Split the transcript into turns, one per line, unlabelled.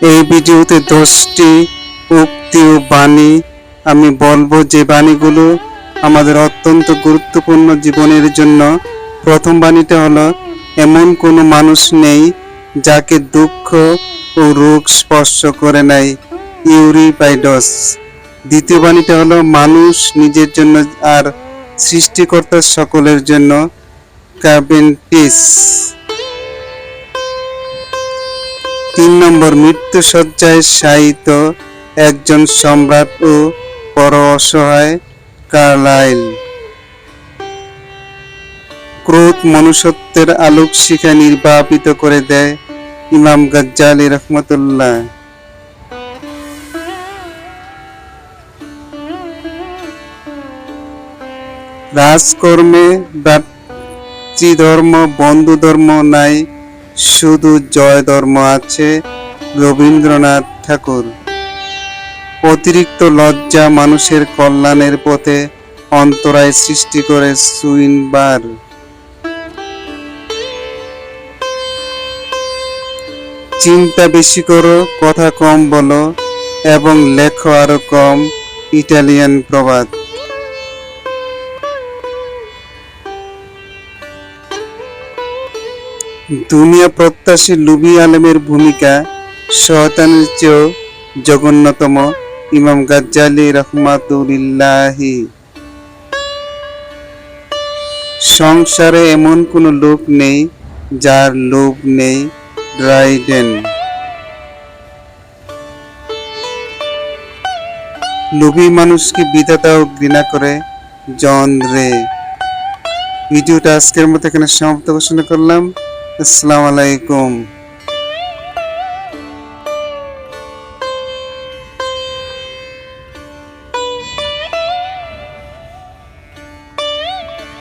এই ভিডিওতে দশটি উক্তি ও বাণী আমি বলব যে বাণীগুলো আমাদের অত্যন্ত গুরুত্বপূর্ণ জীবনের জন্য। প্রথম বাণীটা হলো, এমন কোনো মানুষ নেই যাকে দুঃখ ও রোগ স্পর্শ করে নাই। ইউরিপাইডস। দ্বিতীয় বাণীটা হলো, মানুষ নিজের জন্য আর সৃষ্টিকর্তা সকলের জন্য ক্যাবেন্টিস তিন নম্বর মৃত্যু সজ্জায় শায়িত একজন সম্রাট ও বড় অসহায় কার্লাইল। ক্রোধ মনুষ্যত্বের আলোক শিখা নির্বাপিত করে দেয় ইমাম গজ্জালি রহমতুল্লাহ। রাজকর্মে ভ্রাতৃধর্ম বন্ধু ধর্ম নাই শুধু জয় ধর্ম আছে রবীন্দ্রনাথ ঠাকুর। অতিরিক্ত লজ্জা মানুষের কল্যাণের পথে অন্তরায় সৃষ্টি করে সুইনবার চিন্তা বেশি করো, কথা কম বলো, এবং লেখো আরও কম, ইটালিয়ান প্রবাদ। দুনিয়া প্রত্যাশী লুবি আলমের ভূমিকা শয়তানের চেয়েও জঘন্যতম ইমাম গাজ্জালি রহমাতুল্লাহি সংসারে এমন কোনো লোক নেই, যার লোভ নেই ড্রাইডেন। লোভী মানুষকে বিধাতাও ঘৃণা করে জন রে। ভিডিওটা আজকের মতো এখানে সমাপ্ত ঘোষণা করলাম। আসসালামু আলাইকুম।